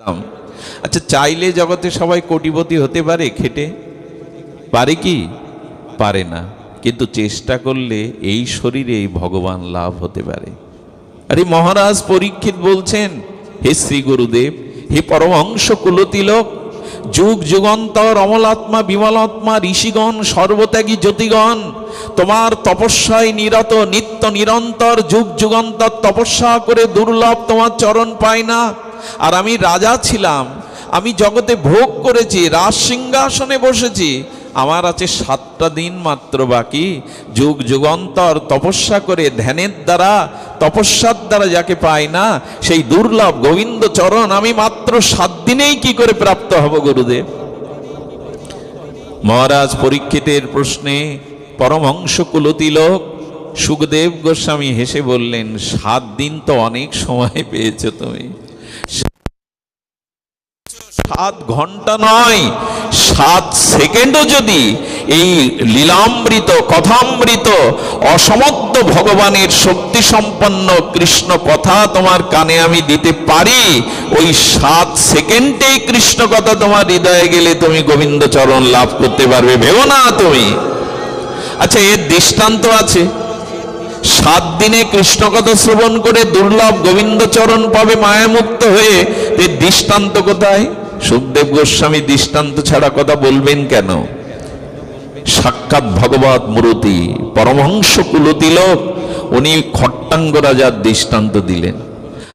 দাম। আচ্ছা চাইলে জগতে সবাই কোটিপতি হতে পারে খেটে? পারে কি? পারে না। কিন্তু চেষ্টা করলে এই শরীরে ভগবান লাভ হতে পারে। আরে মহারাজ পরীক্ষিত বলছেন, হে শ্রী গুরুদেব, হে পরমহংস কুলতিলক, যুগ যুগান্তর অমলাত্মা বিমলাত্মা ঋষিগণ, সর্বত্যাগী জ্যোতিগণ, তোমার তপস্যায় নিরত নিত্য নিরন্তর যুগ যুগান্তর তপস্যা করে দুর্লভ তোমার চরণ পায় না। আর আমি রাজা ছিলাম। আমি জগতে ভোগ করেছি, রাজ সিংহাসনে বসেছি। আমার আছে সাতটা দিন মাত্র বাকি। যুগ যুগান্তর তপস্যা করে ধ্যানের দ্বারা, তপস্যার দ্বারা যাকে পাই না, সেই দুর্লভ গোবিন্দ চরণ আমি মাত্র সাত দিনেই কি করে প্রাপ্ত হব গুরুদেব? মহারাজ পরীক্ষিতের প্রশ্নে পরমহংস কুলতিলক সুখদেব গোস্বামী হেসে বললেন, সাত দিন তো অনেক সময় পেয়েছ তুমি। সাত ঘণ্টা নয়, সাত সেকেন্ডও যদি এই লীলামৃত, কথামৃত অসমত্ব ভগবানের শক্তি সম্পন্ন কৃষ্ণ কথা তোমার কানে আমি দিতে পারি, ওই সাত সেকেন্ডেই কৃষ্ণ কথা তোমার হৃদয়ে গেলে তুমি গোবিন্দ চরণ লাভ করতে পারবে, ভেবো না তুমি। আচ্ছা এর দৃষ্টান্ত আছে। সাত দিনে কৃষ্ণ কথা শ্রবণ করে দুর্লভ গোবিন্দচরণ পাবে মায়ামুক্ত হয়ে এর দৃষ্টান্ত কোথায়? সুখদেব গোস্বামী দৃষ্টান্ত ছাড়া কথা বলবেন কেন? সাক্ষাৎ ভগবত মূরতি, পরমহংস কুলতিলক, উনি খট্টাঙ্গ রাজার দৃষ্টান্ত দিলেন।